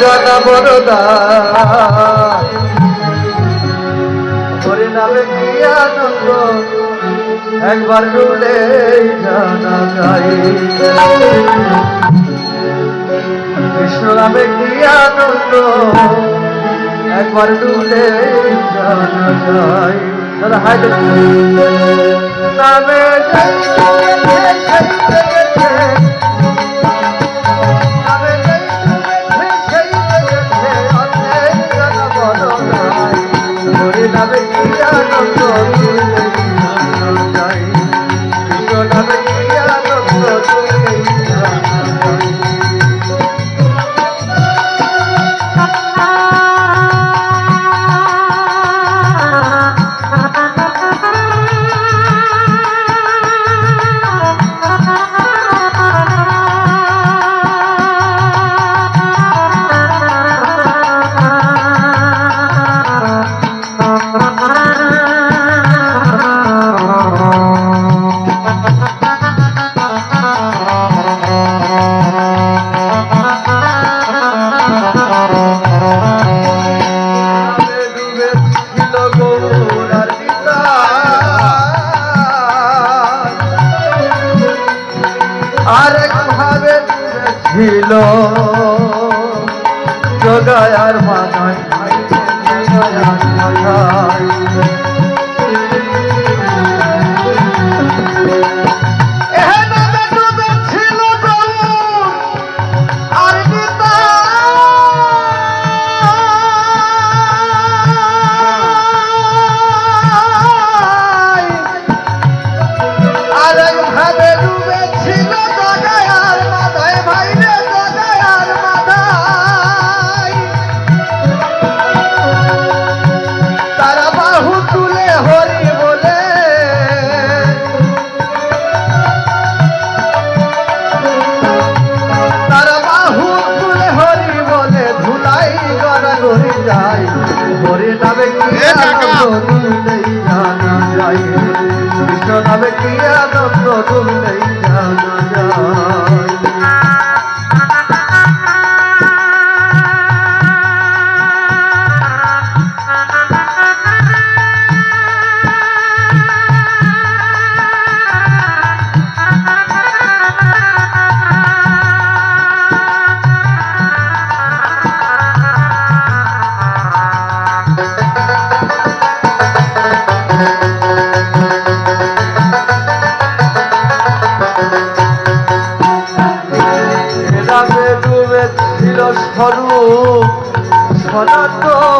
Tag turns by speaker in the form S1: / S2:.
S1: জানা বড়দা হরি নামে কি আনন্দ, একবার ডুলে জানা যায়। কৃষ্ণ নামে কি আনন্দ, একবার ডুলে জানা যায়। দাদা নামে নামে কি আনন্দ? যায় আরেক ভাবে ছিল। জগায়ার মাথায় হরি নামে কি
S2: কাকা।
S1: আনন্দ জানা যায় কৃষ্ণ নামে কি আনন্দ তুললেই জানা যায় সনাত আরেক